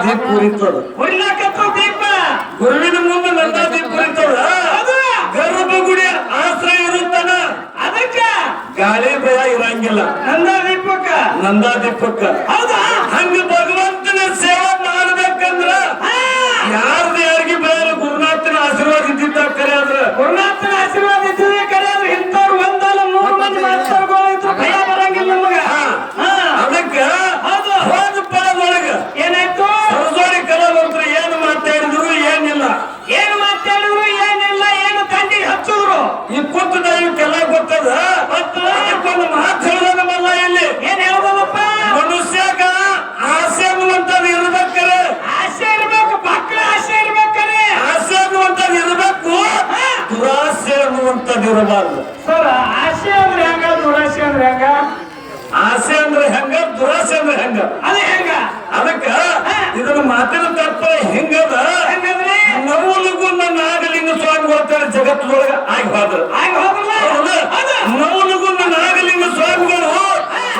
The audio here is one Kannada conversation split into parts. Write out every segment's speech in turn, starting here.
ದೀಪ ಉರಿತದ ಉರಿಲಾಕತ್ತು ದೀಪ ಗುರುವಿನ ಮುಂದೆ ನಂದಾ ದೀಪ ಉರಿತದ ಗರ್ಭ ಗರ್ಭಗುಡಿ ಆಶ್ರಯ ಇರುತ್ತದ ಅದಕ್ಕ ಗಾಳಿ ಭಯ ಇರಂಗಿಲ್ಲ. ನಂದಾ ದೀಪಕ್ಕ ನಂದಾ ದೀಪಕ್ಕ ಹೌದಾ? ಹಂಗ ಅನ್ನುವಂಥದ್ದು ಸರ್ ಆಸೆ ಅಂದ್ರೆ ಹೆಂಗ ದುರಾಸೆ ಅಂದ್ರೆ ಹೆಂಗ? ಆಸೆ ಅಂದ್ರೆ ಹೆಂಗ ದುರಾಸೆ ಅಂದ್ರೆ ಹೆಂಗ? ಅದ ಹೆಂಗ? ಅದಕ್ಕ ಇದನ್ನ ಮಾತಿನ ತಪ್ಪ ಹೆಂಗದ? ಹೆಂಗಂದ್ರೆ? ನವಲುಗುಂದ ನಾಗಲಿಂಗ ಸ್ವಾಮಿ ಹೋಗ್ತಾರೆ ಜಗತ್ತದೊಳಗ ಆಗಿ ಹೋದ್ರು. ಆಗಿ ಹೋಗಲ್ಲ ಅದು ನವಲುಗುಂದ ನಾಗಲಿಂಗ ಸ್ವಾಮಿಗಳು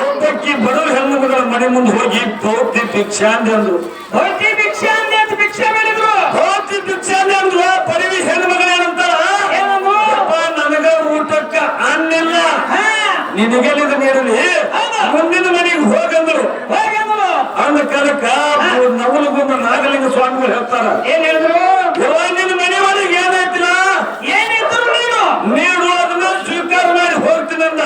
ಒಬ್ಬಕ್ಕಿ ಬಡವ ಹೆಣ್ಣು ಮಗಳ ಮನೆ ಮುಂದೆ ಹೋಗಿ ಪೌತಿ ಭಿಕ್ಷಾಂದಿ ನಿನಗೆಲ್ಲಿದ ಹೌದು. ಮುಂದಿನ ಮನೆಗೆ ಹೋಗಂದ್ರು. ಹೋಗಂದ್ರು. ಅಂದ ಕಾಲಕ್ಕ ನವಲುಗುಂದ ನಾಗಲಿಂಗ ಸ್ವಾಮಿಗಳು ಹೇಳ್ತಾರ. ಏನ್ ಹೇಳಿದ್ರು? ನಿನ್ನ ಮನೆ ಒಳಗೆ ಏನೈತಿಲ್ಲ ಏನಿದ್ರು ನೀನು? ನೀನು ಅದನ್ನ ಸ್ವೀಕಾರ ಮಾಡಿ ಹೋಗ್ತೀನಂದ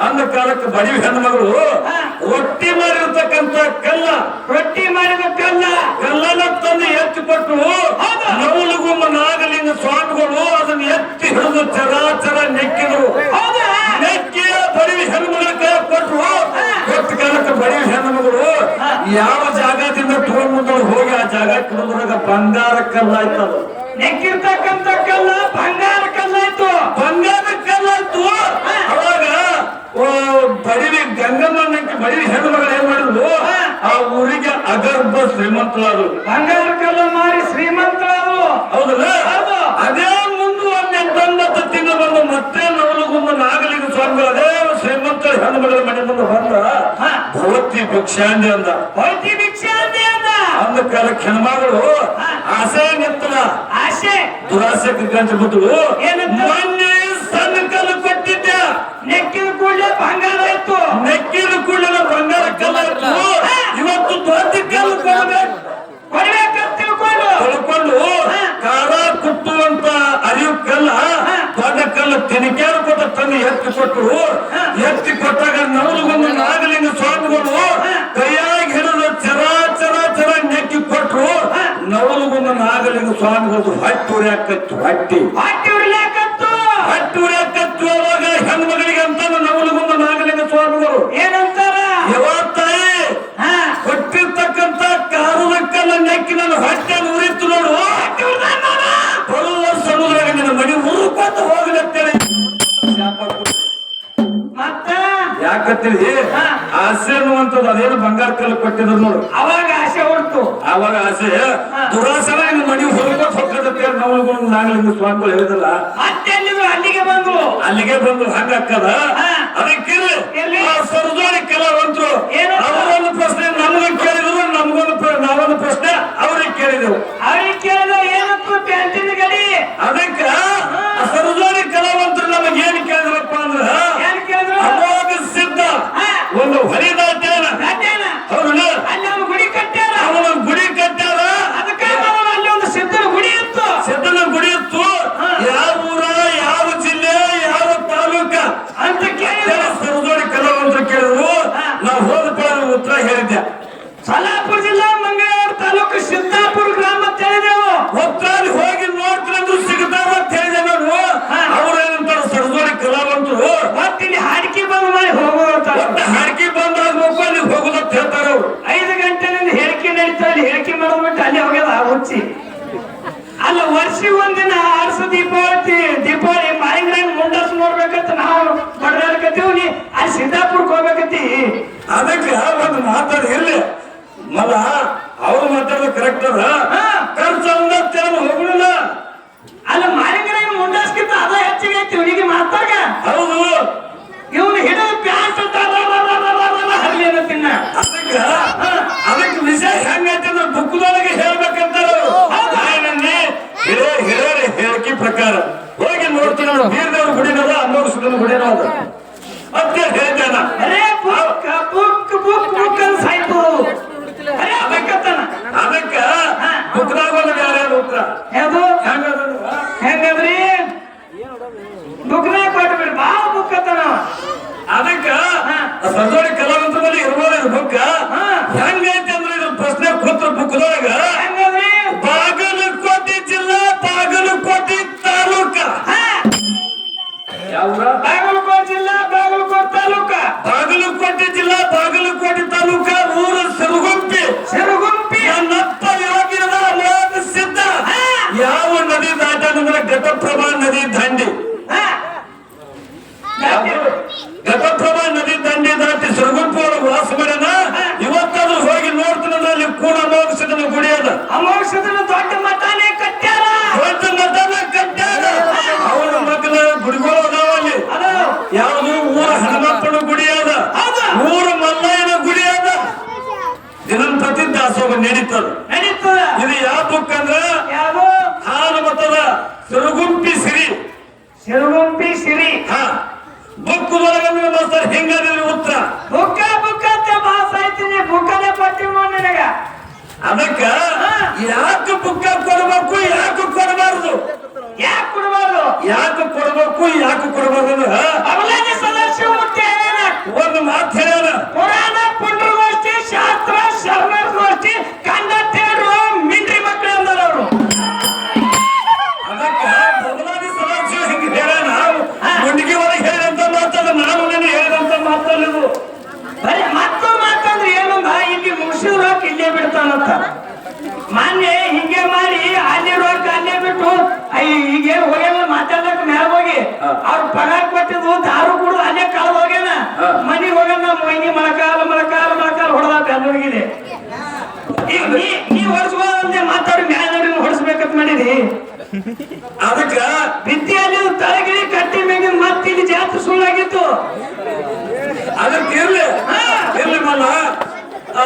ಅಂದ. ಕಾಲಕ್ಕೆ ಬಡವಿ ಹೆಣ್ಮಗಳು ಹಾ. ರೊಟ್ಟಿ ಮಾಡಿರ್ತಕ್ಕಂತ ಕಲ್ಲ ರೊಟ್ಟಿ ಮಾಡಿದ ಕಲ್ಲ ಕಲ್ಲನ್ನ ತಂದು ಎತ್ತಿ ಕೊಟ್ಟು ಹೌದು. ನವಲುಗುಮ್ಮ ನಾಗಲಿಂಗ ಸ್ವಾಮಿಗಳು ಅದನ್ನ ಎತ್ತಿ ಹಿಡಿದು ಚರಾಚರ ನೆಕ್ಕಿದ್ರು ಹೌದಾ ನೆಕ್ಕಿ ಬಡವಿ ಹೆಣ್ಮಗಳ ಕೈ ಕೊಟ್ರು ಕೊಟ್ಟ ಕಾಲಕ್ಕೆ ಬಡವಿ ಹೆಣ್ಮಗಳು ಯಾವ ಜಾಗದಿಂದ ತಗೊಂಡ್ಬಂದಳು ಕಿಡಿದ್ರಾಗ ಬಂಗಾರ ಕಲ್ಲಾಯ್ತದ ನೆಕ್ಕಿರ್ತಕ್ಕಂತ ಕಲ್ಲ ಬಂಗಾರ ಕಲ್ಲಾಯ್ತು ಬಂಗಾರ ಕಲ್ಲಾಯ್ತು ಅವಾಗ ಬಡವಿ ಗಂಗಮ್ಮನಕ್ಕೆ ಬಡವಿ ಹೆಣ್ಣು ಮಗಳು ಏನ್ ಮಾಡಿದ್ಲು? ಆ ಊರಿಗೆ ಅಗರ್ಭ ಶ್ರೀಮಂತರಾದ್ರು ಬಂಗಾರ ಕಲ್ಲ ಮಾರಿ ಶ್ರೀಮಂತರಾದ್ರು ಹೌದಲ್ಲ? ಹೌದು. ಅದೇ ಮುಂದೆ ಒಂದ್ ಎಂಟೊಂಬತ್ತು ತಿಂಗಳು ಬಂದು ಮತ್ತೆ ನವಲಗುಂದ ನಾಗಲಿಂಗ ಸ್ವಾಮಿಗಳು ಅದೇ ಶ್ರೀಮಂತ ಹೆಣ್ಣು ಮಗಳ ಮನೆ ಮುಂದೆ ಬಂದ ಹಾ. ಭಗವತಿ ಭಿಕ್ಷಾಂಡಿ ಅಂದ. ಅಂದೆ ಅಂದ ಕಾಲ ಕ್ಷಣಮಾಗಳು ಆಸೆ ನಿಂತಲ ಆಸೆ. ದುರಾಸೆ ಗಂಟು ಬಿಟ್ಟು ಏನಂತ? ಕೊಟ್ಟಿದ್ರು ನೋಡು. ಅವಾಗ ಆಸೆ ಹೊಡ್ತು ಅವಾಗ ಆಸೆ ದುರಾಸನ ಮಡಿ ಹೋಗ್ಬೇಕು ನಾವು ನಾಗಲಿಂಗ ಸ್ವಾಮಿಗಳು ಹೇಳಿದಲ್ಲ ಮತ್ತೆ ಅಲ್ಲಿಗೆ ಬಂದು ಅಲ್ಲಿಗೆ ಬಂದು ಹಂಗಕ್ಕದ? ಹಾ. ಅದಕ್ಕೆ ಎಲ್ಲಿ? ಆ ಸರ್ಜೋಡಿ ಕಲಾವಂತರು ಏನು? ಅವರೊಂದು ಪ್ರಶ್ನೆ ನಮಗ ಕೇಳಿದ್ರು ನಮಗೊಂದು ಪ್ರ- ನಾವೊಂದು ಪ್ರಶ್ನೆ ಅವ್ರಿಗೆ ಕೇಳಿದೆವು ಅವ್ರಿಗೆ ಕೇಳಿದ ಏನಕ್ಕೂ ಪ್ಯಾಂಟಿನ ಗಡಿ ಅದಕ್ಕ ಸರ್ಜೋಡಿ ಕಲಾವಂತರು ನಮಗೆ ಏನ್ ಕೇಳಿದ್ರಪ್ಪ ಅಂದ್ರ ಏನ್ ಕೇಳಿದ್ರು ಅಮೋಘ ಸಿದ್ಧ ಹಾ. ಒಂದು ಹೊರಿದಾಟ್ಯಾನ ಗಡ್ಡೆನ ಹೌದಲ್ಲ ಅಲ್ಲಿ ಒಂದು ಗುಡಿ ಕಟ್ಟ್ಯಾರ ಅವನ ಗುಡಿ ಕಟ್ಟ್ಯಾರ ಅದಕ್ಕೆ ಮೊದಲು ಅಲ್ಲಿ ಒಂದು ಸಿದ್ಧನ ಗುಡಿ ಇತ್ತು ಸಿದ್ಧನ ಗುಡಿ ಇತ್ತು ಹಾ. ಯಾವ ಊರ ಯಾವ ಜಿಲ್ಲೆ ಯಾವ ತಾಲೂಕ ಅಂತ ಕೇಳಿದ್ರು ಸರ್ಜೋಡಿ ಕಲಾವಂತರು ಕೇಳಿದ್ರು ಹಾ. ನಾವು ಹೋದ ಪಡ ಉತ್ತರ ಹೇಳಿದ್ದೆ ಸೊಲ್ಲಾಪುರ ಜಿಲ್ಲಾ ಮಂಗಳೂರು ತಾಲೂಕು ಸಿದ್ದಾಪುರ ಗ್ರಾಮ ತಿಳಿದೆವು ಒತ್ತಾಗಿ ಹೋಗಿ ನೋಡ್ತಿರಂದ್ರು ಸಿಗ್ತಾರ ಅಂತ ಹೇಳಿದೆ ನಾನು ಹಾ. ಅವ್ರು ಏನಂತಾರ ಸರ್ಜೋಡಿ ಕಲಾವಂತರು ಮತ್ತಿಲ್ಲಿ ಹಾಡಿಕೆ ವರ್ಷಿಗೆ ಒಂದಿನ ಆರ್ಸ ದೀಪಾವಳಿ ದೀಪಾವಳಿ ಮಾಲಿಂಗ್ರಂಗ್ ಮುಂಡಸ್ ನೋಡ್ಬೇಕಂತ ನಾವು ಬಡ್ರಾಡ್ಕತ್ತೀವಿ ನೀ ಅಲ್ಲಿ ಸಿದ್ದಾಪುರಕ್ಕೆ ಹೋಗ್ಬೇಕತ್ತಿ. ಅದಕ್ಕೆ ಒಂದು ಮಾತಾಡ ಇರ್ಲಿ. ಮಲ ಅವ್ರು ಮಾತಾಡೋದು ಕರೆಕ್ಟ್ ಅದ. ಹಾ. ಖರ್ಚು ಅಂದತ್ತೆ ಹೋಗ್ಲಿಲ್ಲ. ಅಲ್ಲ ಮಾಲಿಂಗ್ರಂಗ್ ಮುಂಡಾಸ್ಕಿಂತ ಅದ ಹೆಚ್ಚಿಗೆ ಐತಿ ಹುಡುಗಿ ಮಾತಾಗ ಹೌದು. ಇವನು ಹಿಡಿದು ಪ್ಯಾಂಟ್ ಹರ್ಲಿ ಅನ್ನತ್ತಿನ ಅದಕ್ಕ ಅದಕ್ಕೆ ವಿಷಯ ಹೆಂಗೈತೆ ಬುಕ್ದೊಳಗೆ ಪ್ರಕಾರ ಹೋಗಿ ನೋಡ್ತೀನಿ ನೋಡಿ ಬೀರ್ದೇವ್ರ ಗುಡಿನದ ಅಮ್ಮೋಗ ಸುಧನ ಗುಡಿನ ಅದ ಅಂತ ಹೇಳ್ತೇನ ಅರೇ ಬುಕ್ ಬುಕ್ ಬುಕ್ ಬುಕ್ ಅಂತ ಸಾಯ್ತು ಅರೇ ಬೇಕತ್ತನ ಅದಕ್ಕ ಬುಕ್ದಾಗ ಒಂದು ಬೇರೆ ಉತ್ತರ ಯಾವುದು ಹೆಂಗದ ಹೆಂಗದ್ರಿ ಬುಕ್ನಾಗ ಕೊಟ್ಬಿಡಿ ಭಾಳ ಬುಕ್ ಅತ್ತನ ಅದಕ್ಕ ಹಾ. ಸಂಜೋಳಿ ಕಲಾವಂತರ ಬಳಿ ಇರ್ಬೋದು ಇದು ಬುಕ್ ಹಾ. ಹೆಂಗೈತೆ ಅಂದ್ರೆ ಇದು ಪ್ರಶ್ನೆ ಕೂತ್ರ ಬುಕ್ದೊಳಗ ಹೆಂಗದ್ರಿ ಬಾಗಲಕೋಟೆ ಜಿಲ್ಲಾ ಬಾಗಲಕೋಟೆ ತಾಲೂಕ ಹಾ ಯಾವ ಬಾಗಲಕೋಟೆ ಜಿಲ್ಲಾ ಬಾಗಲಕೋಟೆ ತಾಲೂಕ ಬಾಗಲಕೋಟೆ ಜಿಲ್ಲಾ ಬಾಗಲಕೋಟೆ ತಾಲೂಕ ಊರ ಸಿರುಗುಂಪಿ ಸಿರುಗುಂಪಿ ನನ್ನಪ್ಪ ಯೋಗಿರದ ಅಮೋಘ ಸಿದ್ಧ ಯಾವ ನದಿ ದಾಟಂದ್ರೆ ಘಟಪ್ರಭಾ ನದಿ ದಂಡಿ ಹಾ ಘಟಪ್ರಭಾ ನದಿ ದಂಡಿ ದಾಟಿ ಸಿರುಗುಂಪಿ ಒಳಗೆ ವಾಸ ಮಾಡ್ಯಾನ ಇವತ್ತಾದ್ರೂ ಹೋಗಿ ನೋಡ್ತಾನಂದ್ರೆ ಅಲ್ಲಿ ಕೂಡ ಅಮೋಘ ಸಿದ್ಧನ ಗುಡಿ ಅದ ಅಮೋಕ್ಷದನ ದೊಡ್ಡ ಮಠಾನೇ ಕಟ್ಟ್ಯಾರ ದೊಡ್ಡ ಮಠನ ಕಟ್ಟ್ಯಾರ ಅವನ ಮಕ್ಕಳ ಗುಡಿಗಳು ಅದಾವ ಅಲ್ಲಿ ಅದು ಯಾವುದು ಊರ ಹನುಮಪ್ಪನ ಗುಡಿ ಅದ ಹೌದಾ? ಊರ ಮಲ್ಲಯ್ಯನ ಗುಡಿ ಅದ ದಿನಂಪ್ರತಿ ದಾಸೋಹ ನಡೀತದ ನಡೀತದ ಇದು ಯಾವ ಬುಕ್ ಅಂದ್ರ ಯಾವುದು ಹಾಲು ಮತದ ಸಿರುಗುಂಪಿ ಸಿರಿ ಸಿರುಗುಂಪಿ ಸಿರಿ ಹಾ ಬುಕ್ ಮಾಸ್ತರ್ ಹೆಂಗಾದ್ರೆ ಉತ್ತರ. ಬುಕ್ಕ ಮುಖ ಅಂತ ಭಾಸ ಐತೀನಿ ಬುಕ್ಕನೇ ಕೊಟ್ಟಿವ್ ನೋಡ್ ನಿನಗ. ಅದಕ್ಕ. ಯಾಕೆ ಬುಕ್ಕ ಕೊಡ್ಬೇಕು ಯಾಕೆ ಕೊಡಬಾರ್ದು? ಯಾಕೆ ಕೊಡಬಾರ್ದು? ಯಾಕೆ ಕೊಡ್ಬೇಕು ಯಾಕೆ ಕೊಡಬಾರ್ದು ಅವಲಾಗಿ ಸದಸ್ಯ ಮುಟ್ಟಿ ಒಂದು ಮಾತು ಹೇಳ್ಯಾರ ಪುರಾಣ ಪುಂಡ್ರಗೋಷ್ಠಿ ಶಾಸ್ತ್ರ ಶರಣರ ಬಿಡ್ತಾನಂತ ಮೊನ್ನೆ ಹಿಂಗೆ ಮಾಡಿ ಅಲ್ಲಿ ರೋಗ ಅಲ್ಲೇ ಬಿಟ್ಟು ಹೀಗೆ ಹೋಗ್ಯಾನ ಮಾತಾಡಕ್ ಮ್ಯಾಲ ಹೋಗಿ. ಅವ್ರ ಪಗಾರ ಕೊಟ್ಟಿದ್ದು ದಾರು ಕುಡಿದು ಅಲ್ಲೇ ಕಾಲ ಹೋಗ್ಯಾನ. ಮನೆಗೆ ಹೋಗ್ಯಾನ ಮೈನಿ ಮೊಳಕಾಲ ಮೊಳಕಾಲ ಮೊಳಕಾಲ ಹೊಡೆದ ಬೆಲ್ಲೂರಿಗೆ ಈಗ ನೀ ನೀ ಹೊಡ್ಸ್ಬೋದಂತೆ ಮಾತಾಡಿ ಮ್ಯಾಲ ನೋಡಿ ಹೊಡಿಸ್ಬೇಕಂತ ಮಾಡಿದಿ. ಅದಕ್ಕ ವಿದ್ಯೆಯಲ್ಲಿ ತಲೆಗಿಳಿ ಕಟ್ಟಿ ಮೇಗಿನ ಮತ್ತೆ ಇಲ್ಲಿ ಜಾತ್ರೆ ಸುಳ್ಳಾಗಿತ್ತು. ಅದಕ್ಕೆ ಇರ್ಲಿ. ಹಾ. ಇರ್ಲಿ ಮಲ್ಲ ಆ,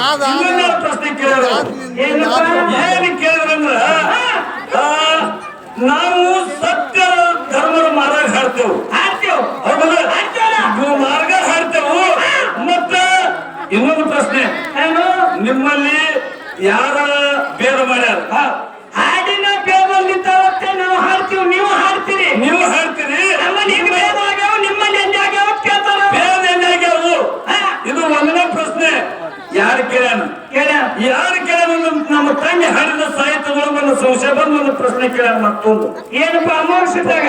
ಆದ, ಆದ. ಇನ್ನೊಂದು ಪ್ರಶ್ನೆ ಕೇಳಿದ್ರು ಏನಪ್ಪ? ಏನು ಕೇಳಿದ್ರಂದ್ರ ಆ, ನಾವು ಸತ್ಯ ಧರ್ಮದ ಮಾರ್ಗ ಹಾಡ್ತೇವೆ? ನೀವು ಮಾರ್ಗ ಹಾಡ್ತೇವೆ. ಮತ್ತ ಇನ್ನೊಂದು ಪ್ರಶ್ನೆ. ಏನು? ನಿಮ್ಮಲ್ಲಿ ಯಾರ ಭೇದ ಮಾಡ್ಯಾರ ಹಾಡಿನ ಭೇದಲ್ಲಿ ತವತ್ತೆ ನಾವು ಹಾಡ್ತೀವಿ ನೀವು ಹಾಡ್ತೀರಿ ನೀವು ಹಾಡ್ತೀರಿ ನಮ್ಮಲ್ಲಿ ಈಗ ಭೇದ ಆಗ್ಯಾವ ನಿಮ್ಮಲ್ಲಿ ಎಲ್ಲಿ ಆಗ್ಯಾವ ಅಂತ ಕೇಳ್ತಾರ ಭೇದ ಎಲ್ಲಿಯಾಗ್ಯಾವು ಹಾ, ಇದು ಒಂದನೇ ಪ್ರಶ್ನೆ ಯಾರು ಕೇಳ್ಯಾನ ಕೇಳ ಯಾರು ಕೇಳ್ಯಾನ ನಮ್ಮ- ನಮ್ಮ ತಂಗಿ ಹಾಡಿದ ಬಂದು ಒಂದು ಪ್ರಶ್ನೆ ಕೇಳ ಮತ್ತೊಂದು ಏನಪ್ಪ ಅಮಾವಾಸ್ಯದಾಗ?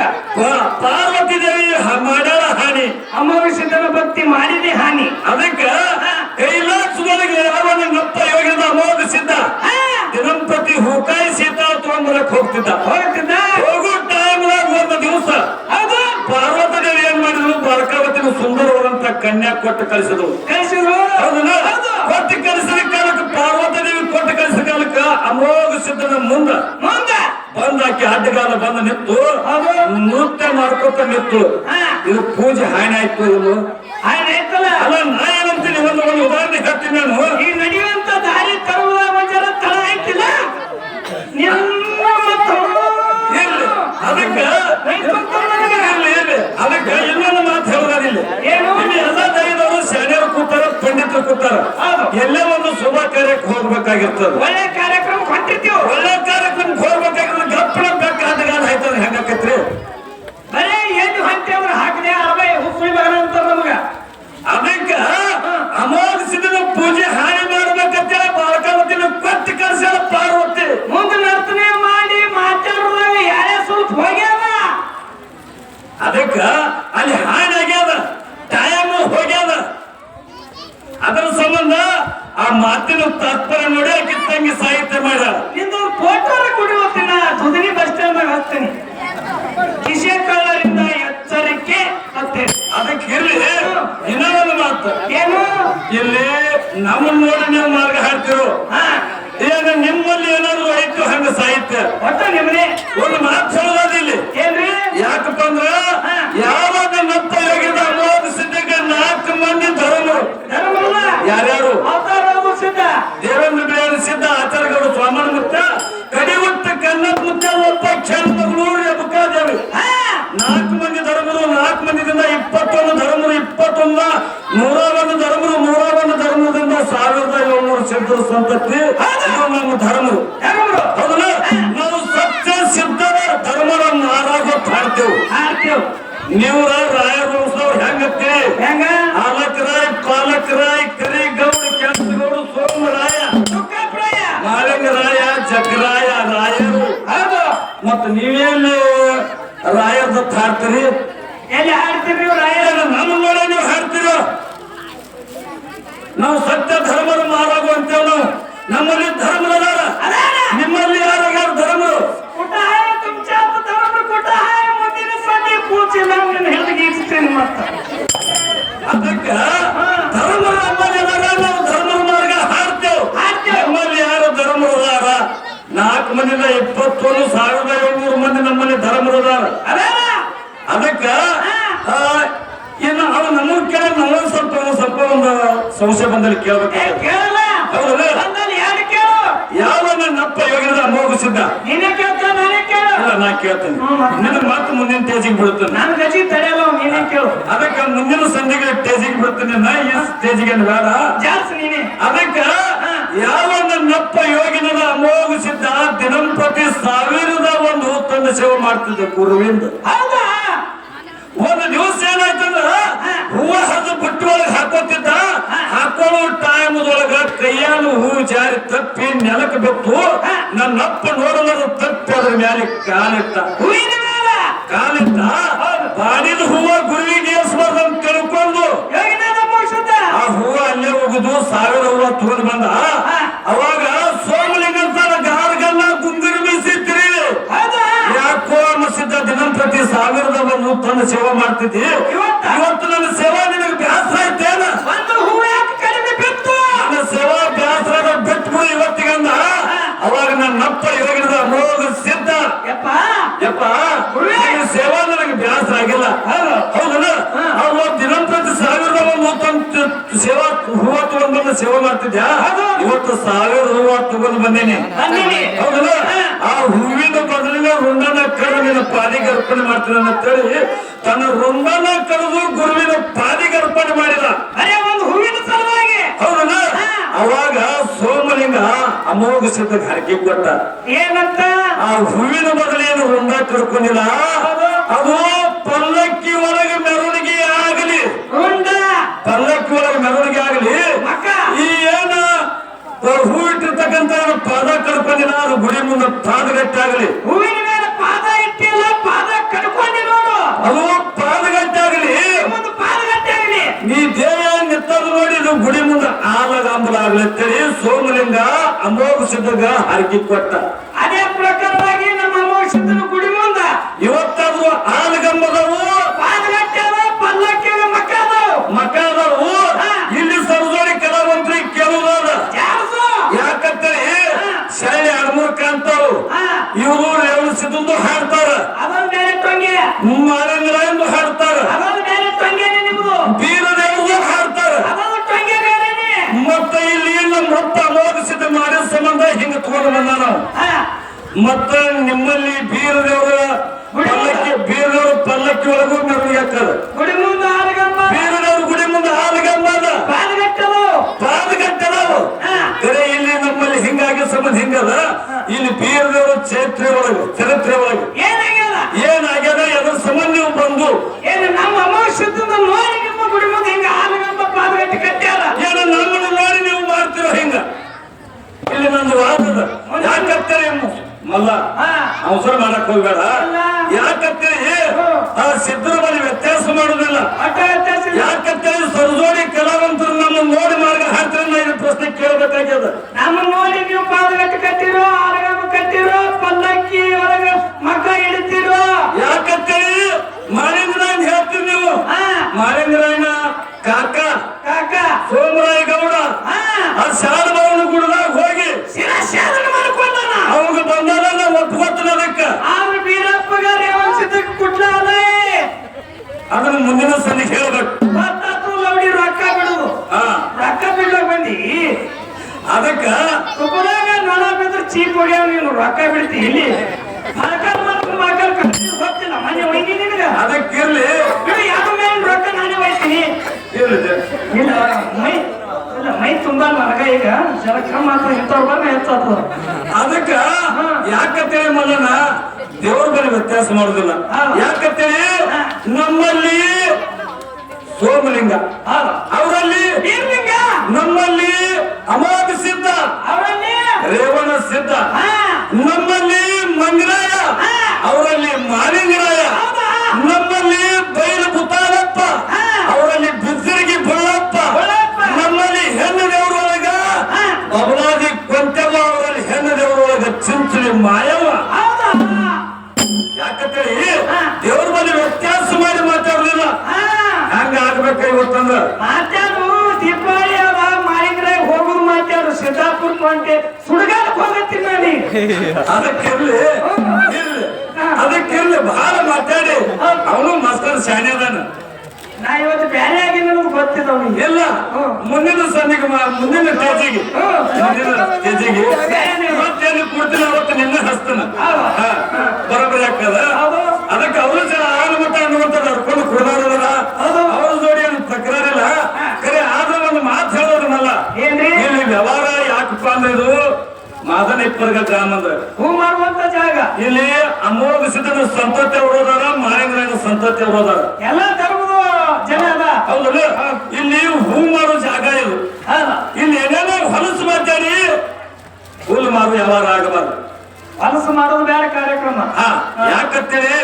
ಪಾರ್ವತಿ ದೇವಿ ಮಾಡ್ಯಾಳ ಹಾನಿ. ಅಮೋಘಿಸಿದನ ಭಕ್ತಿ ಮಾಡಿದೆ ಹಾನಿ. ಅದಕ್ಕ ಕೈಲಾಸದೊಳಗೆ ಯಾವನ ನಪ್ಪ ಯೋಗದ ಅಮೋಘ ದಿನಂಪತಿ ಹೂಕಾಯಿ ಸೀತಾ ತಗೊಂಡ್ಬರಕ್ ಹೋಗ್ತಿದ್ದ? ಹೋಗ್ತಿದ್ದ? ಹೋಗೋ ಟೈಮ್ನಾಗ ಒಂದು ದಿವಸ ಪಾರ್ವತಿ ದೇವಿ ಏನ್ ಮಾಡಿದ್ರು? ಬಾಲಕಾವತಿನ ಸುಂದರವಾದಂತ ಕನ್ಯಾ ಕೊಟ್ಟು ಕಳಿಸಿದ್ರು ಕಳಿಸಿದ್ರು ಹೌದಲ್ಲ ಹೌದು ಕೊಟ್ಟು ಕಳಿಸಿದ ಕಾಲಕ್ಕೆ ಪಾರ್ವತಿ ದೇವಿ ಕೊಟ್ಟು ಕಳಿಸಿದ ಕಾಲಕ್ಕೆ ಅಮೋಘ ಸಿದ್ಧನ ಮುಂದ ಮುಂದೆ ಬಂದಾಕಿ ಅಡ್ಡಗಾಲ ಬಂದ ನಿಂತು. ನೃತ್ಯ ಮಾಡ್ಕೊತ ನಿಂತು. ಇದು ಪೂಜೆ ಹಾಯ್ನ ಆಯ್ತು ಇದು. ಆಯ್ತಲ್ಲ? ಅಲ್ಲ ನಾ ಏನಂತೀನಿ ಒಂದು ಒಂದು ಉದಾಹರಣೆ ಹೇಳ್ತೀನಿ ನಾನು. ಈ ನಡೆಯುವಂತ ದಾರಿ ತರುವ ಮಂಜರ ತಳ ಇರ್ಲಿ ಅದಕ್ಕ? ಇನ್ನೊಂದು ಮಾತು ಹೇಳೋದಿಲ್ಲ ಎಲ್ಲ ಕೂತಾರ ಪಂಡಿತರು ಕೂತಾರ. ಎಲ್ಲೇ ಒಂದು ಶುಭ ಕಾರ್ಯಕ್ಕೆ ಹೋಗ್ಬೇಕಾಗಿರ್ತದೆ. ಒಳ್ಳೆ ಕಾರ್ಯಕ್ರಮ ಅದರ ಸಂಬಂಧ ಆ ಮಾತಿನ ತಾತ್ಪರ್ಯ ನೋಡಿ ಕಿತ್ತಂಗಿ ಸಾಹಿತ್ಯ ಮಾಡ ನಿಂದು ಫೋಟೋ ಕೊಡಿವತ್ತಿನ ತುದಿನಿ ಬಸ್ ಸ್ಟ್ಯಾಂಡ್ ಹಾಕ್ತೇನೆ. ಕಿಶೆಕಾಳರಿಂದ ಎಚ್ಚರಿಕೆ ಅದಕ್ಕೆ ಇರ್ಲಿ ಏನೋ ಒಂದು ಮಾತು. ಏನು? ಇಲ್ಲಿ ನಮ್ಮ ನೋಡಿ ನೀವು ಮಾರ್ಗ ಹಾಡ್ತಿರು ಏನು ನಿಮ್ಮಲ್ಲಿ ಏನಾದ್ರು ಐತು ಹಂಗ ಸಾಹಿತ್ಯ? ಒಟ್ಟ ನಿಮ್ಮನೆ. ಒಂದು ಮಾತು ಹೇಳೋದಿಲ್ಲ ಏನ್ರಿ? ಯಾಕಪ್ಪ ಅಂದ್ರ ಯಾವ ಯಾರ್ಯಾರು ಅವತಾರ ಸಿದ್ಧ ದೇವೇಂದ್ರ ಬೇರೆ ಸಿದ್ಧ ಆಚಾರ್ಯಗಳು ಸ್ವಾಮನ ಮುತ್ತ ಕಡಿಗುಟ್ಟ ಕನ್ನಡ ಮುತ್ತ ಒಬ್ಬ ಕ್ಷಣ ಮಗಳೂರು ಎಬುಕಾದೇವಿ ಹಾ ನಾಲ್ಕು ಮಂದಿ ಧರ್ಮರು ನಾಲ್ಕು ಮಂದಿದಿಂದ ಇಪ್ಪತ್ತೊಂದು ಧರ್ಮರು ಇಪ್ಪತ್ತೊಂದ ನೂರ ಒಂದು ಧರ್ಮರು ನೂರ ಒಂದು ಧರ್ಮದಿಂದ ಸಾವಿರದ ಏಳ್ನೂರು ಸಿದ್ಧರ ಸಂತತಿ ಇದು ನಮ್ಮ ಧರ್ಮರು ಧರ್ಮರು ಹೌದಲ್ಲ ನಾವು ಸತ್ಯ ಸಿದ್ಧರ ಧರ್ಮರ ಮಹಾರಾಜ ಹಾಡ್ತೇವೆ ಆರ್ತಿವ್ ನೀವು ರಾಯ ವಂಶದವ್ರು ಹೆಂಗತ್ತಿ ಹೆಂಗ ಆಲಕ್ ರಾಯ್ ಪಾಲಕ್ ರಾಯ್ ಕರಿ ಗೌಡ ಕೆಂಪಗೌಡ ಸೋಮರಾಯ ಸುಖಪ್ರಾಯ ಮಾಲಿಂಗರಾಯ ಜಗರಾಯ ರಾಯರು ಹೌದು ಮತ್ತ ನೀವೇನು ರಾಯರ್ದ ಹಾಡ್ತೀರಿ ಎಲ್ಲಿ ಹಾಡ್ತೀರಿ ನೀವು ರಾಯ ಏನು ನಮ್ಮ ನೋಡಿ ನೀವು ಹಾಡ್ತೀರ ನಾವು ಸತ್ಯ ಸಂಶಯ ದಿನಂಪತಿ ಏ ಕೇಳ್ಬೇಕು ಕೇಳಲ್ಲ. ಹೌದಲ್ಲ? ಬಂದಲ್ಲಿ ಯಾರು ಕೇಳು? ನನ್ನಪ್ಪ ಯೋಗಿದ ಅಮೋಘಸಿದ್ದ ನೀನೇ ಕೇಳ್ತ ನಾನೇ ಕೇಳು. ನಾ ಕೇಳ್ತೇನೆ. ನಿನ್ನ ಮಾತು ಮುಂದಿನ ಟೇಜಿಗೆ ಬಿಡುತ್ತೇನೆ ನಾನು ಗಜಿ ತಡೆಯಲ್ಲ ನೀನೇ ಕೇಳು. ಅದಕ್ಕೆ ಮುಂದಿನ ಸಂಧಿಗೆ ಟೇಜಿಗೆ ಬಿಡ್ತೇನೆ ನಾ ಈ ಸ್ಟೇಜಿಗೆ ಬೇಡ. ಜಾಸ್ತಿ ನೀನೇ. ಅದಕ್ಕ ಯಾವ ನನ್ನಪ್ಪ ಯೋಗಿನದ ಅಮೋಘಸಿದ್ದ ದಿನಂಪ್ರತಿ ಸಾವಿರದ ಒಂದು ತನ್ನ ಸೇವೆ ಮಾಡ್ತಿದ್ದ ಗುರುವಿಂದ. ಹೌದಾ ಒಂದು ದಿವಸ ಏನಾಯ್ತಂದ್ರ ಹೂವ ಹರಿದು ಬುಟ್ಟಿ ಒಳಗೆ ಹಾಕೋತಿದ್ದ ಹಾಕೊಳ್ಳೋ ಟೈಮ್ದೊಳಗ ಕೈಯಾನು ಹೂ ಜಾರಿ ತಪ್ಪಿ ನೆಲಕ್ಕೆ ಬಿತ್ತು. ನನ್ನ ಅಪ್ಪ ನೋಡಲದು ತಪ್ಪಿ ಅದ್ರ ಮೇಲೆ ಕಾಲಿಟ್ಟ. ಹೂವಿನ ಮೇಲೆ ಕಾಲಿಟ್ಟ. ಬಾಡಿದ ಹೂವ ಗುರುವಿಗೆ ಅಂತ ತಿಳ್ಕೊಂಡು ಆ ಹೂವ ಅಲ್ಲೇ ಹೋಗುದು ಸಾವಿರ ಹೂವ ತೋರ್ ಬಂದ. ಅವಾಗ ಸೋಮಲಿಂಗಂತ ಗಾರ್ಗಲ್ಲ ಗುಂಗುರು ಮೀಸಿದ್ರಿ ಹೌದಾ. ಯಾಕೋ ದಿನಂಪ್ರತಿ ಸಾವಿರದ ಒಂದು ತನ್ನ ಸೇವೆ ಮಾಡ್ತಿದ್ದಿ. ಇವತ್ತು ಸಾವಿರ ಹೂವ ತಗೊಂಡು ಬಂದೇನೆ. ಹೌದಲ್ಲ? ಆ ಹೂವಿನ ಬದಲಿನ ರುಂಡನ ಕರೆದು ನಿನ್ನ ಪಾದಿಗೆ ಅರ್ಪಣೆ ಮಾಡ್ತೀನಿ ಅಂತೇಳಿ ತನ್ನ ರುಂಡನ ಕರೆದು ಗುರುವಿನ ಪಾದಿಗೆ ಅರ್ಪಣೆ ಮಾಡಿದ. ಅರೆ ಒಂದು ಹೂವಿನ ಸಲುವಾಗಿ. ಹೌದಲ್ಲ? ಅವಾಗ ಸೋಮಲಿಂಗ ಅಮೋಘ ಸಿದ್ಧ ಹರಕೆ ಕೊಟ್ಟ. ಏನಂತ? ಆ ಹೂವಿನ ಬದಲೇನು ರುಂಡ ಕರ್ಕೊಂಡಿಲ್ಲ. ಅದು ಪಲ್ಲಕ್ಕಿ ಒಳಗೆ ಮೆರವಣಿಗೆ ಆಗಲಿ ರುಂಡ ಪಲ್ಲಕ್ಕಿ ಒಳಗೆ ಮೆರವಣಿಗೆ ಆಗಲಿ ಮಕ್ಕ ಈ ಏನ ಹೂ ಇಟ್ಟಿರ್ತಕ್ಕಂತ ಏನು ಪಾದ ಕರ್ಕೊಂಡಿಲ್ಲ ಅದು ಗುಡಿ ಮುಂದೆ ಪಾದಗಟ್ಟಾಗಲಿ. ಹೂವಿನ ಮೇಲೆ ಪಾದ ಇಟ್ಟಿಲ್ಲ ಪಾದ ಕಡ್ಕೊಂಡಿ ನೋಡು. ಅದು ಪಾದಗಟ್ಟೆ ಆಗಲಿ ಒಂದು ಪಾದಗಟ್ಟೆ ಆಗಲಿ ನೀ ದೇವ ನಿತ್ತದು ನೋಡಿ ಇದು ಗುಡಿ ಮುಂದೆ ಆಲಗ ಅಂಬಲ ಅಂತೇಳಿ ಸೋಮಲಿಂಗ ಅಮೋಘ ಸಿದ್ಧಗ ಹರಕಿ ಕೊಟ್ಟ ಅದೇ ಪ್ರಕಾರವಾಗಿ ನಮ್ಮ ಅಮೋಕ್ಷದ ಗುಡಿ ಮುಂದ ಇವತ್ತದು ಆಲಗಂಬದವು ಪಾದಗಟ್ಟೆ ಅದ ಪಲ್ಲಕ್ಕಿ ಅದ, ಮಕ್ಕ ಅದಾವು ಮಕ್ಕಳದವು ಇಲ್ಲಿ ಸರ್ಜೋಡಿ ಕಲಾವಂತರಿ ಕೇಳುವುದಾದ ಜಾರ್ಸು ಯಾಕಂತೇಳಿ ಶೈಲಿ ಅಡ್ಮೂರ್ ಕಾಂತಾವು ಹಾ ಇವರು ರೇವಣ ಸಿದ್ದು ಹಾಡ್ತಾರ ಅದೊಂದು ಬೇರೆ ಟೊಂಗೆ ಮಾಲಿಂಗರ ಎಂದು ಹಾಡ್ತಾರ ಅದೊಂದು ಬೇರೆ ಟೊಂಗೆನೆ ನಿಮ್ದು ಬೀರದೇವರು ಹಾಡ್ತಾರ ಅದೊಂದು ಟೊಂಗೆ ಬೇರೆನೆ ಮತ್ತ ಇಲ್ಲಿ ನಮ್ಮ ಹತ್ತ ಅಮೋಘಸಿದ್ಧ ಮಾಡಿದ ಸಂಬಂಧ ಹಿಂಗ ತಗೊಂಡು ಬಂದ ನಾವು ಮತ್ತ ನಿಮ್ಮಲ್ಲಿ ಬೀರದೇವರ ಪಲ್ಲಕ್ಕಿ ಬೀರದೇವರ ಪಲ್ಲಕ್ಕಿ ಒಳಗೂ ಮೆರವಣಿಗೆ ಹಾಕ್ತಾರ ಗುಡಿ ಮುಂದೆ ಹಾಲಗಮ್ಮ. ಬೀರದೇವ್ರ ಗುಡಿ ಮುಂದೆ ಹಾಲುಗಮ್ಮ ಪಾದಗಟ್ಟಲು ಪಾದಗಟ್ಟದವು ಹಾ. ಕರೆ ಇಲ್ಲಿ ನಮ್ಮಲ್ಲಿ ಹಿಂಗಾಗಿ ಸಂಬಂಧ ಹಿಂಗದ? ಇಲ್ಲಿ ಬೀರದೇವರ ಚೈತ್ರ ಒಳಗೆ ಚರಿತ್ರೆ ಒಳಗೆ ಏನಾಗ್ಯದ ಏನಾಗ್ಯದ ಎದ್ರ ಸಂಬಂಧ ನೀವು ಬಂದು ಏನು ನಮ್ಮ ಅಮೋಕ್ಷದ ನೋಡಿ ನಿಮ್ಮ ಗುಡಿ ಮುಂದೆ ಹಿಂಗ ಆಲಗಮ್ಮ ಪಾದಗಟ್ಟೆ ಕಟ್ಟ್ಯಾರ ಏನು ನಮ್ಮನ್ನು ನೋಡಿ ನೀವು ಮಾಡ್ತಿರೋ ಹಿಂಗ ಇಲ್ಲಿ ನಂದು ವಾದದ ಯಾಕತ್ತೇನೆ ಮಲ್ಲ ಅವಸರ ಮಾಡಕ್ ಹೋಗ್ಬೇಡ. ಯಾಕತ್ತೇನೆ ಆ ಸಿದ್ಧರ ಬಳಿ ವ್ಯತ್ಯಾಸ ಮಾಡುದಿಲ್ಲ. ಅಟ್ಟ ವ್ಯತ್ಯಾಸ ಇಲ್ಲ. ಯಾಕತ್ತೇಳಿ ಸರ್ಜೋಡಿ ಕಲಾವಂತರು ನಮ್ಮ ನೋಡಿ ಮಾರ್ಗ ಹಾಕ್ತಾರೆ ನಾ ಇದು ಪ್ರಶ್ನೆ ಕೇಳಬೇಕಾಗ್ಯದ ನಮ್ಮ ನೋಡಿ ನೀವು ಪಾದಗಟ್ಟೆ ಕಟ್ಟಿರೋ ಆಲಗಮ್ಮ ಕಟ್ಟಿರೋ ಪಲ್ಲಕ್ಕಿ ಒಳಗ ಮಕ್ಕ ಹಿಡಿತಿರೋ ಯಾಕತ್ತೇಳಿ ಮಾಲಿಂಗರಾಯನ್ ಹೇಳ್ತೀರಿ ನೀವು ಹಾ ಮಾಲಿಂಗರಾಯನ ಕಾಕ ಕಾಕ ಸೋಮರಾಯ ಮುಂದಿನ ಸಂದಿಗೆ ಹೇಳ್ಬೇಕು ಮತ್ತಾತು ಲೌಡಿ ರೊಕ್ಕ ಬಿಡುದು ಹಾ ರೊಕ್ಕ ಬಿಡ್ಲಕ್ ಬಂದಿ ಅದಕ್ಕ ಕುಪ್ಪದಾಗ ನೊಣ ಬಿದ್ರೆ ಚೀಪ್ ಹೋಗ್ಯಾವ ನೀನು ರೊಕ್ಕ ಬಿಡ್ತಿ ಇಲ್ಲಿ? ಮಕ್ಕಳು ಗೊತ್ತಿಲ್ಲ ಮನೆ ಒಯ್ದಿ ನಿನಗ? ಅದಕ್ಕಿರ್ಲಿ. ಬಿಡು ಯಾವ ಮೇಲೆ ರೊಕ್ಕ ನಾನೇ ಒಯ್ತೀನಿ? ಇರ್ಲಿ ಇಲ್ಲ ಮೈ ಇಲ್ಲ ಮೈ ತುಂಬಾ ನನಗ ಈಗ. ಮಾತ್ರ ಇಂಥವ್ರು ಬಂದ್ರೆ ಹೆಚ್ಚಾಗ್ತದ ಅದಕ್ಕ ಯಾಕಂತೇಳಿ ಮಲ್ಲನ ದೇವ್ರ ವ್ಯತ್ಯಾಸ ಮಾಡುದಿಲ್ಲ. ಹೌದು. ಯಾಕಂತೇಳಿ ನಮ್ಮಲ್ಲಿ ಸೋಮಲಿಂಗ. ಅವರಲ್ಲಿ ನಮ್ಮಲ್ಲಿ ಅಮಾದ ಸಿದ್ಧ. ಅವರಲ್ಲಿ? ರೇವಣ ಸಿದ್ಧ. ನಮ್ಮಲ್ಲಿ ಮಂಗರಾಯ. ಅವರಲ್ಲಿ ಮಾಲಿಂಗರಾಯ ಅದಕ್ಕಿರ್ಲಿ ಅದಕ್ಕಿರ್ಲಿ ಬಹಳ ಮಾತಾಡಿ. ಅವನು ಮಾಸ್ತರ್ ಅದಾನ. ನಾ ಇವತ್ತು ಬ್ಯಾರೆ ಆಗಿ ನನಗೆ ಗೊತ್ತಿಲ್ಲ ಅವನಿಗೆ. ಇಲ್ಲ. ಮುಂದಿನ ಸನ್ನಿಗೆ ಮುಂದಿನ ಸ್ಟೇಜಿಗೆ ಮುಂದಿನ ಸ್ಟೇಜಿಗೆ ಮತ್ತೇನು ಕೊಡ್ತೀನಿ ಅವತ್ತು ನಿನ್ನ ಹಸ್ತನ ಹೌದು. ಬರೋಬ್ಬರಿ ಆಗ್ತದ ಹೌದು. ಅದಕ್ಕೆ ಅವರು ಜನ ಆಲಮಟ್ಟ ಅನ್ನುವಂಥದ್ದು ಹರ್ಕೊಂಡು ಕುಡಿದಾರಲ್ಲ ಹೌದು. ಅವ್ರ ಜೋಡಿ ಏನು ತಕರಾರಿಲ್ಲ ಖರೆ ಆದ್ರೆ ಒಂದು ಮಾತು ಹೇಳೋದನ್ನಲ್ಲ ಏನ್ರಿ? ಇಲ್ಲಿ ವ್ಯವಹಾರ ಯಾಕಪ್ಪ ಅಂದ್ರೆ ಇದು ಮಾದನ ಇಪ್ಪರ್ಗ ಗ್ರಾಮ ಅಂದ್ರೆ ಹೂ ಮಾಡುವಂತ ಜಾಗ ಇಲ್ಲಿ ಅಮೋಘ ಸಿದ್ಧನ ಸಂತತಿ ಅವರೋದಾರ ಮಾಲಿಂಗರಾಯನ ಎಲ್ಲ ಧರ್ಮದ ಜನ ಅದ. ಹೌದಲ್ಲ? ಇಲ್ಲಿ ಹೂ ಮಾರೋ ಜಾಗ ಇದು. ಇಲ್ಲಿ ಏನೇನೋ ಹೊಲಸು ಮಾತಾಡಿ ಹುಲ್ಲು ಮಾರು ವ್ಯವಹಾರ ಆಗಬಾರ್ದು. ಹೊಲಸು ಮಾಡೋದು ಬೇರೆ ಕಾರ್ಯಕ್ರಮ. ಹಾ. ಯಾಕಂತೇಳಿ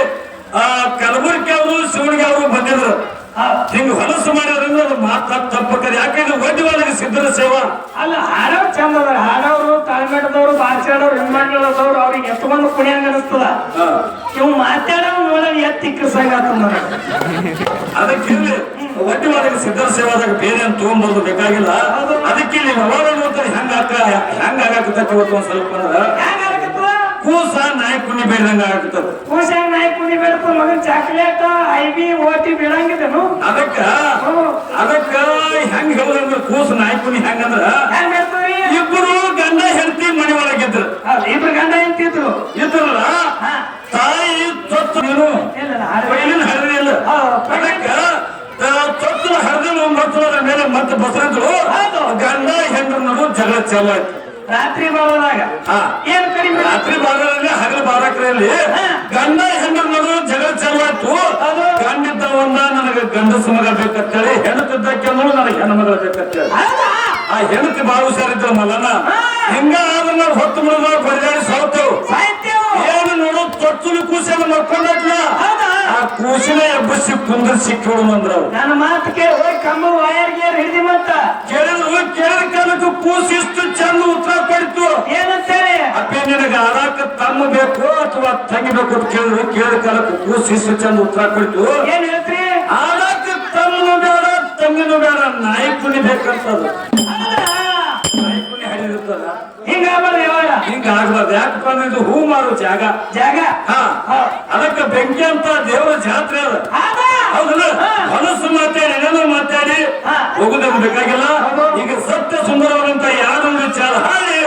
ಆ ಕಲಬುರಗಿ ಅವರು ಶಿವನಿಗೆ ಅವರು ಬಂದಿದ್ರು. ಹಿಂಗ್ ಹೊಲಸು ಮಾಡಿದ್ರಿಂದ ಅದು ಮಾತಾ ತಪ್ಪಕ್ಕದ ಯಾಕಂದ್ರೆ ಒಡ್ಡಿವಾಳಿಗೆ ಸಿದ್ಧರ ಸೇವಾ. ಅಲ್ಲ ಹಾಡೋ ಚಂದ ಅದ ಹಾಡೋರು ತಾಳ್ಮೆಟದವ್ರು ಬಾಚಾಡೋರು ಹೆಣ್ಮಕ್ಳದವ್ರು ಅವ್ರಿಗೆ ಎತ್ಕೊಂಡು ಕುಣಿಯಂಗ ಅನಿಸ್ತದ. ಇವ್ ಮಾತಾಡೋ ನೋಡೋಣ ಎತ್ತಿ ಇಕ್ಕರ್ಸಂಗ ಅದಕ್ಕೆ ಇಲ್ಲಿ ಒಡ್ಡಿವಾಳಿಗೆ ಸಿದ್ಧರ ಸೇವಾದಾಗ ಬೇರೆ ಅಂತ ತಗೊಂಡ್ಬಂದು ಬೇಕಾಗಿಲ್ಲ. ಅದಕ್ಕೆ ಇಲ್ಲಿ ವ್ಯವಹಾರ ನೋಡ್ತಾರೆ ಹೆಂಗ ಹಾಕ ಹೆಂಗ ಆಗಾಕತ್ತ ಇವತ್ತು ಒಂದ್ ಸ್ವಲ್ಪ ಅಂದ್ರ. ಕೂಸ ನಾಯಿ ಕುನಿ ಬೇಡಂಗ ಆಗತ್ತದ ಕೂಸ ನಾಯಿ ಕುನಿ ಬೇಡಪ್ಪ ಮಗನ್ ಚಾಕ್ಲೇಟ್ ಐಬಿ ಓಟಿ ಬೀಳಂಗಿದೇನು? ಅದಕ್ಕ. ಅದಕ್ಕ ಹೆಂಗ್ ಹೇಳಂದ್ರ ಕೂಸ ನಾಯಿ ಕುನಿ ಹೆಂಗಂದ್ರ? ಇಬ್ಬರು ಗಂಡ ಹೆಂಡತಿ ಮನೆ ಒಳಗಿದ್ರು ಇಬ್ರು ಗಂಡ ಎಂತಿದ್ರು ಇದ್ರಲ್ಲ ಹಾ. ತಾಯಿ ತೊತ್ತು ನೀನು ಬೈಲಿನ ಹರಿದಿಲ್ಲ. ಅದಕ್ಕ ಮತ್ತು ಅದ್ರ ಮೇಲೆ ಮತ್ತೆ ಬಸರಿದ್ರು. ಗಂಡ ಹೆಂಡ್ರ ನಡು ಜಗಳ ಚಾಲು ಆಯ್ತು ರಾತ್ರಿ ಬಾಗದಾಗ. ಏನ್ ಕಡಿಮೆ ರಾತ್ರಿ ಬಾಗದಲ್ಲಿ ಹಗಲು ಬಾರಕರಲ್ಲಿ. ಗಂಡ ಹೆಂಡ್ರ ನಡು ಜಗಳ ಚಾಲು ಆಯ್ತು. ಗಂಡಿದ್ದ ಒಂದ ನನಗೆ ಗಂಡಸ ಮಗ ಬೇಕಂತೇಳಿ ನೋಡು ನನಗೆ ಹೆಣ್ಣು ಮಗಳ ಬೇಕಂತೇಳಿ ಆ ಹೆಣಕ್ಕೆ ಬಾಳ ಹುಷಾರಿದ್ರು ಮಲ್ಲನ. ಹಿಂಗ ಆದ್ರೆ ನಾವು ಹೊತ್ತು ಮುಳುಗ ಬರಿದಾಡಿ ಸೋತೇವು ಏನು ನೋಡು ತೊಚ್ಚಲು ಕೂಸನ್ನು ಮಕ್ಕೊಂಡಟ್ಲ ಆ ಕೂಸಿನ ಎಬ್ಬಸಿ ಕುಂದ್ರ ಸಿಕ್ಕಿಳು ಅಂದ್ರ ನನ್ನ ಮಾತು ಕೇಳಿ ಕಮ್ಮ ವಯರ್ ಗೇರ್ ಹಿಡಿದಿ ಮತ್ತ. ಕೇಳಿದ್ರು ಕೇಳಿದ ಕಾಲಕ್ಕೆ ಕೂಸಿ ಇಷ್ಟು ಚಂದ ಉತ್ತರ ಕೊಡ್ತು ಏನಂತೇಳಿ? ಅಪ್ಪೆ ನಿನಗೆ ಆಡಾಕ ತಮ್ಮ ಬೇಕು ಅಥವಾ ತಂಗಿ ಬೇಕು ಅಂತ ಕೇಳಿದ್ರು ಕೇಳಿದ ಕಾಲಕ್ಕೆ ಕೂಸಿ ಇಷ್ಟು ಚಂದ ಉತ್ತರ ಕೊಡ್ತು ಏನ್ ಹೇಳ್ತ್ರಿ? ತಮ್ಮನು ಬೇಡ ನಾಯಿ ಕುನಿ ಬೇಕಂತದ? ನಾಯಿ ಕುನಿ ಹರಿದಿರ್ತದ. ಹಿಂಗ ಆಗ್ಬಾರ್ದು ಯಾವಾಗ? ಹಿಂಗ ಆಗ್ಬಾರ್ದು ಯಾಕಪ್ಪ ಇದು ಹೂ ಮಾರು ಜಾಗ. ಜಾಗ? ಹಾ. ಅದಕ್ಕೆ ಬೆಂಕಿ ಅಂತ ದೇವರ ಜಾತ್ರೆ ಅದ. ಹೌದಾ? ಹೌದಲ್ಲ. ಹೊಲಸು ಮಾತಾಡಿ ಏನೇನೋ ಮಾತಾಡಿ. ಹೋಗುದಾಗ ಬೇಕಾಗಿಲ್ಲ. ಈಗ ಸತ್ಯ ಸುಂದರವಾದಂತ ಯಾರು ವಿಚಾರ ಹಾಡಿ